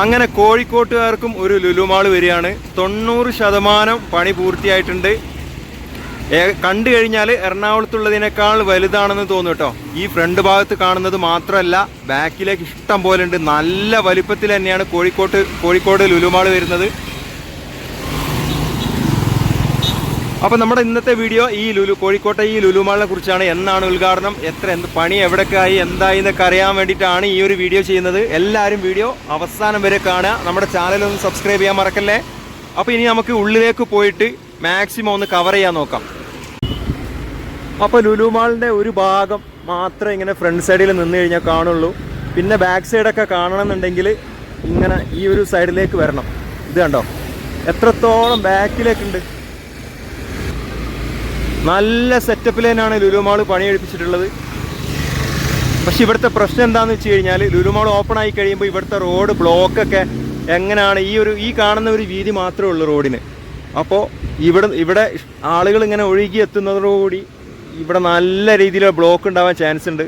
അങ്ങനെ കോഴിക്കോട്ടുകാർക്കും ഒരു ലുലുമാൾ വരികയാണ്. തൊണ്ണൂറ് ശതമാനം പണി പൂർത്തിയായിട്ടുണ്ട്. കണ്ടു കഴിഞ്ഞാൽ എറണാകുളത്തുള്ളതിനേക്കാൾ വലുതാണെന്ന് തോന്നും കേട്ടോ. ഈ ഫ്രണ്ട് ഭാഗത്ത് കാണുന്നത് മാത്രമല്ല ബാക്കിലേക്ക് ഇഷ്ടം പോലെ ഉണ്ട്. നല്ല വലിപ്പത്തിൽ തന്നെയാണ് കോഴിക്കോട്ട് കോഴിക്കോട് ലുലുമാൾ വരുന്നത്. അപ്പോൾ നമ്മുടെ ഇന്നത്തെ വീഡിയോ ഈ ലുലു കോഴിക്കോട്ടെ ഈ ലുലുമാളിനെ കുറിച്ചാണ്. എന്നാണ് ഉദ്ഘാടനം? എത്ര എന്ത് പണി എവിടൊക്കെ ആയി എന്തായി എന്നൊക്കെ അറിയാൻ വേണ്ടിയിട്ടാണ് ഈ ഒരു വീഡിയോ ചെയ്യുന്നത്. എല്ലാവരും വീഡിയോ അവസാനം വരെ കാണുക. നമ്മുടെ ചാനൽ ഒന്ന് സബ്സ്ക്രൈബ് ചെയ്യാൻ മറക്കല്ലേ? അപ്പോൾ ഇനി നമുക്ക് ഉള്ളിലേക്ക് പോയിട്ട് മാക്സിമം ഒന്ന് കവർ ചെയ്യാൻ നോക്കാം. അപ്പോൾ ലുലുമാളിന്റെ ഒരു ഭാഗം മാത്രം ഇങ്ങനെ ഫ്രണ്ട് സൈഡിൽ നിന്ന് കഴിഞ്ഞാൽ കാണുള്ളൂ. പിന്നെ ബാക്ക് സൈഡൊക്കെ കാണണമെന്നുണ്ടെങ്കിൽ ഇങ്ങനെ ഈ ഒരു സൈഡിലേക്ക് വരണം. ഇത് കണ്ടോ? എത്രത്തോളം ബാക്കിലേക്കുണ്ട് നല്ല സെറ്റപ്പിൽ തന്നെയാണ് ലുലുമാൾ പണിയെടുപ്പിച്ചിട്ടുള്ളത്. പക്ഷെ ഇവിടുത്തെ പ്രശ്നം എന്താണെന്ന് വെച്ച് കഴിഞ്ഞാൽ ലുലുമാൾ ഓപ്പൺ ആയി കഴിയുമ്പോൾ ഇവിടുത്തെ റോഡ് ബ്ലോക്കൊക്കെ എങ്ങനെയാണ് ഈ ഒരു ഈ കാണുന്ന ഒരു വീതി മാത്രമേ ഉള്ളൂ റോഡിന് അപ്പോൾ ഇവിടെ ഇവിടെ ആളുകൾ ഇങ്ങനെ ഒഴുകി എത്തുന്നതോടുകൂടി ഇവിടെ നല്ല രീതിയിലുള്ള ബ്ലോക്ക് ഉണ്ടാവാൻ ചാൻസ് ഉണ്ട്.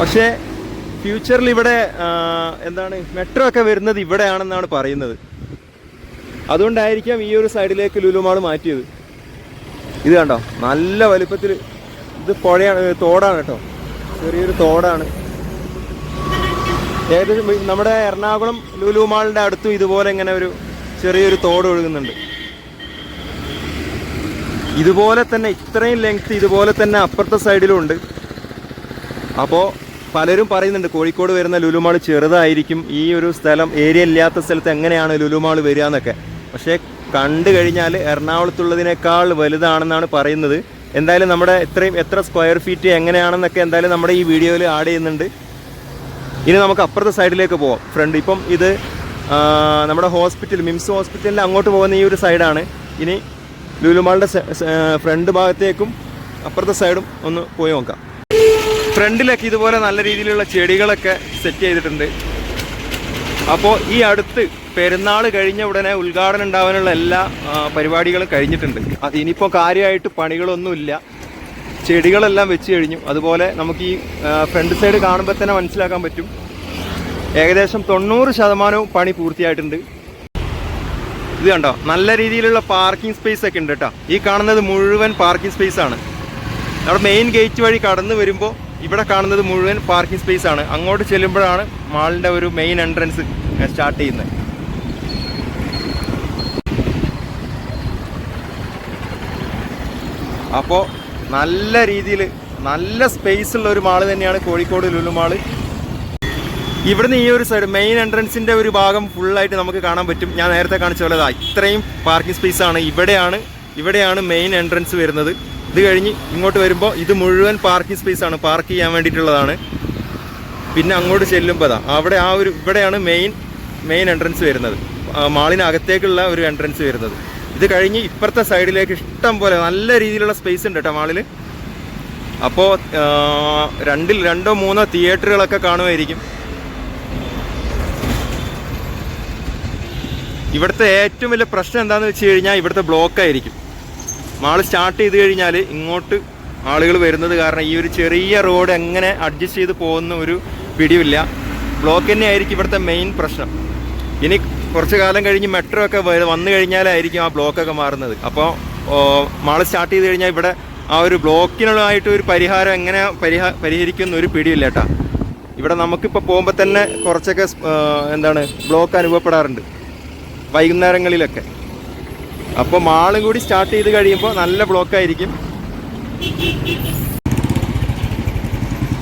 പക്ഷേ ഫ്യൂച്ചറിൽ ഇവിടെ എന്താണ് മെട്രോ ഒക്കെ വരുന്നത് ഇവിടെയാണെന്നാണ് പറയുന്നത്. അതുകൊണ്ടായിരിക്കാം ഈ ഒരു സൈഡിലേക്ക് ലുലുമാൾ മാറ്റിയത്. ഇത് കണ്ടോ? നല്ല വലിപ്പത്തിൽ ഇത് പുഴയാണ് തോടാണ് കേട്ടോ. ചെറിയൊരു തോടാണ്. ഏകദേശം നമ്മുടെ എറണാകുളം ലുലുമാളിന്റെ അടുത്തും ഇതുപോലെ ഇങ്ങനെ ഒരു ചെറിയൊരു തോട് ഒഴുകുന്നുണ്ട്. ഇതുപോലെ തന്നെ ഇത്രയും ലെങ്ത് ഇതുപോലെ തന്നെ അപ്പുറത്തെ സൈഡിലും ഉണ്ട്. അപ്പോൾ പലരും പറയുന്നുണ്ട് കോഴിക്കോട് വരുന്ന ലുലുമാൾ ചെറുതായിരിക്കും. ഈ ഒരു സ്ഥലം ഏരിയ ഇല്ലാത്ത സ്ഥലത്ത് എങ്ങനെയാണ് ലുലുമാൾ വരിക എന്നൊക്കെ. പക്ഷേ കണ്ടു കഴിഞ്ഞാൽ എറണാകുളത്തുള്ളതിനേക്കാൾ വലുതാണെന്നാണ് പറയുന്നത്. എന്തായാലും നമ്മുടെ ഇത്രയും എത്ര സ്ക്വയർ ഫീറ്റ് എങ്ങനെയാണെന്നൊക്കെ എന്തായാലും നമ്മുടെ ഈ വീഡിയോയിൽ ആഡ് ചെയ്യുന്നുണ്ട്. ഇനി നമുക്ക് അപ്പുറത്തെ സൈഡിലേക്ക് പോവാം. ഫ്രണ്ട് ഇപ്പം ഇത് നമ്മുടെ ഹോസ്പിറ്റൽ മിംസ് ഹോസ്പിറ്റലിൽ അങ്ങോട്ട് പോകുന്ന ഈ ഒരു സൈഡാണ് ഇനി ലുലുമാളുടെ ഫ്രണ്ട് ഭാഗത്തേക്കും അപ്പുറത്തെ സൈഡും ഒന്ന് പോയി നോക്കാം. ഫ്രണ്ടിലൊക്കെ ഇതുപോലെ നല്ല രീതിയിലുള്ള ചെടികളൊക്കെ സെറ്റ് ചെയ്തിട്ടുണ്ട്. അപ്പോൾ ഈ അടുത്ത് പെരുന്നാൾ കഴിഞ്ഞ ഉടനെ ഉദ്ഘാടനം ഉണ്ടാവാനുള്ള എല്ലാ പരിപാടികളും കഴിഞ്ഞിട്ടുണ്ട്. ഇനിയിപ്പോൾ കാര്യമായിട്ട് പണികളൊന്നുമില്ല. ചെടികളെല്ലാം വെച്ച് കഴിഞ്ഞു. അതുപോലെ നമുക്ക് ഈ ഫ്രണ്ട് സൈഡ് കാണുമ്പോൾ തന്നെ മനസ്സിലാക്കാൻ പറ്റും. ഏകദേശം തൊണ്ണൂറ് ശതമാനവും പണി പൂർത്തിയായിട്ടുണ്ട്. ഇത് കണ്ടോ? നല്ല രീതിയിലുള്ള പാർക്കിംഗ് സ്പേസ് ഒക്കെ ഉണ്ട് കേട്ടോ. ഈ കാണുന്നത് മുഴുവൻ പാർക്കിംഗ് സ്പേസ് ആണ്. നമ്മുടെ മെയിൻ ഗേറ്റ് വഴി കടന്നു വരുമ്പോൾ ഇവിടെ കാണുന്നത് മുഴുവൻ പാർക്കിംഗ് സ്പേസ് ആണ്. അങ്ങോട്ട് ചെല്ലുമ്പോഴാണ് മാളിന്റെ ഒരു മെയിൻ എൻട്രൻസ് സ്റ്റാർട്ട് ചെയ്യുന്നത്. അപ്പോൾ നല്ല രീതിയിൽ നല്ല സ്പേസ് ഉള്ള ഒരു മാൾ തന്നെയാണ് കോഴിക്കോട് ലുലു മാൾ ഇവിടുന്ന് ഈ ഒരു സൈഡ് മെയിൻ എൻട്രൻസിന്റെ ഒരു ഭാഗം ഫുള്ളായിട്ട് നമുക്ക് കാണാൻ പറ്റും. ഞാൻ നേരത്തെ കാണിച്ച പോലെ ഇത്രയും പാർക്കിംഗ് സ്പേസ് ആണ്. ഇവിടെയാണ് ഇവിടെയാണ് മെയിൻ എൻട്രൻസ് വരുന്നത്. ഇത് കഴിഞ്ഞ് ഇങ്ങോട്ട് വരുമ്പോൾ ഇത് മുഴുവൻ പാർക്കിംഗ് സ്പേസ് ആണ്. പാർക്ക് ചെയ്യാൻ വേണ്ടിയിട്ടുള്ളതാണ്. പിന്നെ അങ്ങോട്ട് ചെല്ലുമ്പോൾ അതാ അവിടെ ആ ഒരു ഇവിടെയാണ് മെയിൻ മെയിൻ എൻട്രൻസ് വരുന്നത്. മാളിനകത്തേക്കുള്ള ഒരു എൻട്രൻസ് വരുന്നത്. ഇത് കഴിഞ്ഞ് ഇപ്പുറത്തെ സൈഡിലേക്ക് ഇഷ്ടം പോലെ നല്ല രീതിയിലുള്ള സ്പേസ് ഉണ്ട് കേട്ടോ മാളിൽ അപ്പോൾ രണ്ടിൽ രണ്ടോ മൂന്നോ തിയേറ്ററുകളൊക്കെ കാണുമായിരിക്കും. ഇവിടുത്തെ ഏറ്റവും വലിയ പ്രശ്നം എന്താണെന്ന് വെച്ച് കഴിഞ്ഞാൽ ഇവിടുത്തെ ബ്ലോക്ക് ആയിരിക്കും. മാൾ സ്റ്റാർട്ട് ചെയ്ത് കഴിഞ്ഞാൽ ഇങ്ങോട്ട് ആളുകൾ വരുന്നത് കാരണം ഈ ഒരു ചെറിയ റോഡ് എങ്ങനെ അഡ്ജസ്റ്റ് ചെയ്ത് പോകുന്ന ഒരു പിടിയില്ല ബ്ലോക്ക് തന്നെ ആയിരിക്കും ഇവിടുത്തെ മെയിൻ പ്രശ്നം. ഇനി കുറച്ച് കാലം കഴിഞ്ഞ് മെട്രോ ഒക്കെ വന്നു കഴിഞ്ഞാലായിരിക്കും ആ ബ്ലോക്കൊക്കെ മാറുന്നത്. അപ്പോൾ മാൾ സ്റ്റാർട്ട് ചെയ്ത് കഴിഞ്ഞാൽ ഇവിടെ ആ ഒരു ബ്ലോക്കിനുള്ളതായിട്ട് ഒരു പരിഹാരം എങ്ങനെ പരിഹാ പരിഹരിക്കുന്ന ഒരു പിടിയില്ല കേട്ടോ ഇവിടെ നമുക്കിപ്പോൾ പോകുമ്പോൾ തന്നെ കുറച്ചൊക്കെ എന്താണ് ബ്ലോക്ക് അനുഭവപ്പെടാറുണ്ട്. വൈകുന്നേരങ്ങളിലൊക്കെ. അപ്പോൾ മാളും കൂടി സ്റ്റാർട്ട് ചെയ്ത് കഴിയുമ്പോൾ നല്ല ബ്ലോക്ക് ആയിരിക്കും.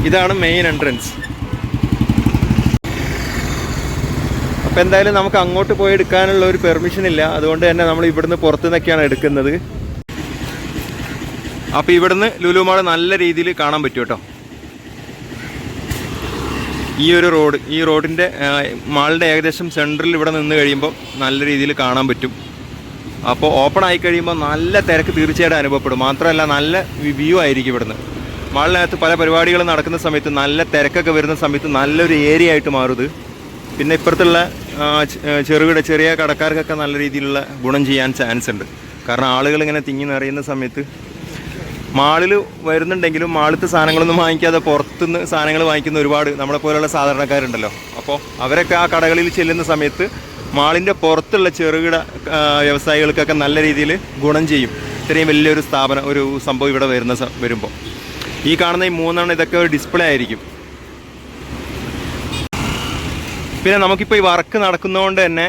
ഇതാണ് മെയിൻ എൻട്രൻസ് അപ്പോൾ എന്തായാലും നമുക്ക് അങ്ങോട്ട് പോയി എടുക്കാനുള്ള ഒരു പെർമിഷൻ ഇല്ല. അതുകൊണ്ട് തന്നെ നമ്മൾ ഇവിടുന്ന് പുറത്തു നിന്നൊക്കെയാണ് എടുക്കുന്നത്. അപ്പോൾ ഇവിടുന്ന് ലുലു മാൾ നല്ല രീതിയിൽ കാണാൻ പറ്റും കേട്ടോ. ഈ ഒരു റോഡ് ഈ റോഡിന്റെ മാളിന്റെ ഏകദേശം സെന്ററിൽ ഇവിടെ നിന്ന് കഴിയുമ്പോൾ നല്ല രീതിയിൽ കാണാൻ പറ്റും. അപ്പോൾ ഓപ്പൺ ആയി കഴിയുമ്പോൾ നല്ല തിരക്ക് തീർച്ചയായിട്ടും അനുഭവപ്പെടും. മാത്രമല്ല നല്ല വ്യൂ ആയിരിക്കും ഇവിടുന്ന്. മാളിനകത്ത് പല പരിപാടികളും നടക്കുന്ന സമയത്ത് നല്ല തിരക്കൊക്കെ വരുന്ന സമയത്ത് നല്ലൊരു ഏരിയ ആയിട്ട് മാറുത് പിന്നെ ഇപ്പുറത്തുള്ള ചെറുകിട ചെറിയ കടക്കാർക്കൊക്കെ നല്ല രീതിയിലുള്ള ഗുണം ചെയ്യാൻ ചാൻസ് ഉണ്ട്. കാരണം ആളുകൾ ഇങ്ങനെ തിങ്ങി നിറയുന്ന സമയത്ത് മാളിൽ വരുന്നുണ്ടെങ്കിലും മാളിലത്തെ സാധനങ്ങളൊന്നും വാങ്ങിക്കാതെ പുറത്തുനിന്ന് സാധനങ്ങൾ വാങ്ങിക്കുന്ന ഒരുപാട് നമ്മളെ പോലെയുള്ള സാധാരണക്കാരുണ്ടല്ലോ. അപ്പോൾ അവരൊക്കെ ആ കടകളിൽ ചെല്ലുന്ന സമയത്ത് മാളിന്റെ പുറത്തുള്ള ചെറുകിട വ്യവസായികൾക്കൊക്കെ നല്ല രീതിയിൽ ഗുണം ചെയ്യും. ഇത്രയും വലിയൊരു സ്ഥാപനം ഒരു സംഭവം ഇവിടെ വരുന്ന വരുമ്പോൾ ഈ കാണുന്ന ഈ മൂന്നെണ്ണം ഇതൊക്കെ ഒരു ഡിസ്പ്ലേ ആയിരിക്കും. പിന്നെ നമുക്കിപ്പോൾ ഈ വർക്ക് നടക്കുന്നതുകൊണ്ട് തന്നെ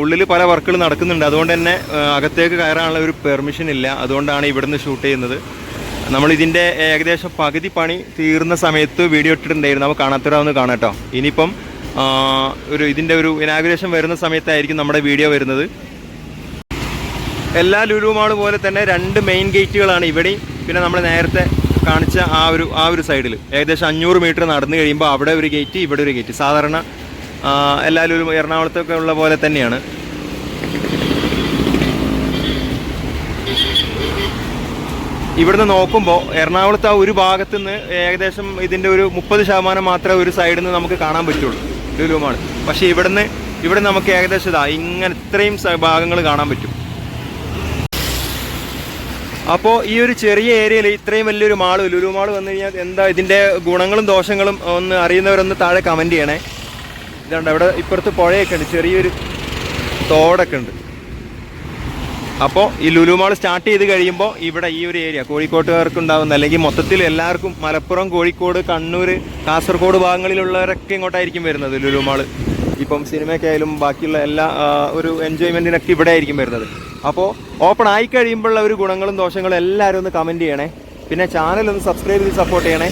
ഉള്ളിൽ പല വർക്കുകൾ നടക്കുന്നുണ്ട്. അതുകൊണ്ട് തന്നെ അകത്തേക്ക് കയറാനുള്ള ഒരു പെർമിഷൻ ഇല്ല. അതുകൊണ്ടാണ് ഇവിടുന്ന് ഷൂട്ട് ചെയ്യുന്നത്. നമ്മൾ ഇതിന്റെ ഏകദേശം പകുതി പണി തീർന്ന സമയത്ത് വീഡിയോ ഇട്ടിട്ടുണ്ടായിരുന്നു. നമുക്ക് കാണാത്തവരാവുന്ന കാണാം കേട്ടോ ഇനിയിപ്പം ഒരു ഇതിന്റെ ഒരു ഇനാഗ്രേഷൻ വരുന്ന സമയത്തായിരിക്കും നമ്മുടെ വീഡിയോ വരുന്നത്. എല്ലാ ലുലു മാൾ പോലെ തന്നെ രണ്ട് മെയിൻ ഗേറ്റുകളാണ് ഇവിടെയും പിന്നെ നമ്മൾ നേരത്തെ കാണിച്ച ആ ഒരു ആ ഒരു സൈഡിൽ ഏകദേശം അഞ്ഞൂറ് മീറ്റർ നടന്നു കഴിയുമ്പോൾ അവിടെ ഒരു ഗേറ്റ് ഇവിടെ ഒരു ഗേറ്റ് സാധാരണ എല്ലാ ലുലു എറണാകുളത്തൊക്കെ ഉള്ള പോലെ തന്നെയാണ്. ഇവിടുന്ന് നോക്കുമ്പോൾ എറണാകുളത്ത് ആ ഒരു ഭാഗത്തുനിന്ന് ഏകദേശം ഇതിന്റെ ഒരു മുപ്പത് ശതമാനം മാത്രമേ ഒരു സൈഡിൽ നിന്ന് നമുക്ക് കാണാൻ പറ്റുള്ളൂ. ലുലു മാൾ പക്ഷേ ഇവിടുന്ന് ഇവിടെ നമുക്ക് ഏകദേശം ഇതാ ഇങ്ങനെ ഇത്രയും ഭാഗങ്ങൾ കാണാൻ പറ്റും. അപ്പോൾ ഈ ഒരു ചെറിയ ഏരിയയിൽ ഇത്രയും വലിയൊരു മാൾ ലുലു മാൾ വന്നു കഴിഞ്ഞാൽ എന്താ ഇതിന്റെ ഗുണങ്ങളും ദോഷങ്ങളും ഒന്ന് അറിയുന്നവരൊന്ന് താഴെ കമന്റ് ചെയ്യണേ. ഇതുണ്ട് അവിടെ ഇപ്പുറത്ത് പുഴയൊക്കെ ഉണ്ട് ചെറിയൊരു തോടൊക്കെ ഉണ്ട്. അപ്പോൾ ഈ ലുലു മാൾ സ്റ്റാർട്ട് ചെയ്ത് കഴിയുമ്പോൾ ഇവിടെ ഈ ഒരു ഏരിയ കോഴിക്കോട്ടുകാർക്ക് ഉണ്ടാകുന്ന അല്ലെങ്കിൽ മൊത്തത്തിൽ എല്ലാവർക്കും മലപ്പുറം കോഴിക്കോട് കണ്ണൂർ കാസർഗോഡ് ഭാഗങ്ങളിലുള്ളവരൊക്കെ ഇങ്ങോട്ടായിരിക്കും വരുന്നത് ലുലു മാൾ. ഇപ്പം സിനിമയ്ക്കായാലും ബാക്കിയുള്ള എല്ലാ ഒരു എൻജോയ്മെന്റിനൊക്കെ ഇവിടെ ആയിരിക്കും വരുന്നത്. അപ്പോൾ ഓപ്പൺ ആയി കഴിയുമ്പോഴുള്ള ഒരു ഗുണങ്ങളും ദോഷങ്ങളും എല്ലാവരും ഒന്ന് കമന്റ് ചെയ്യണേ. പിന്നെ ചാനൽ ഒന്ന് സബ്സ്ക്രൈബ് ചെയ്ത് സപ്പോർട്ട് ചെയ്യണേ.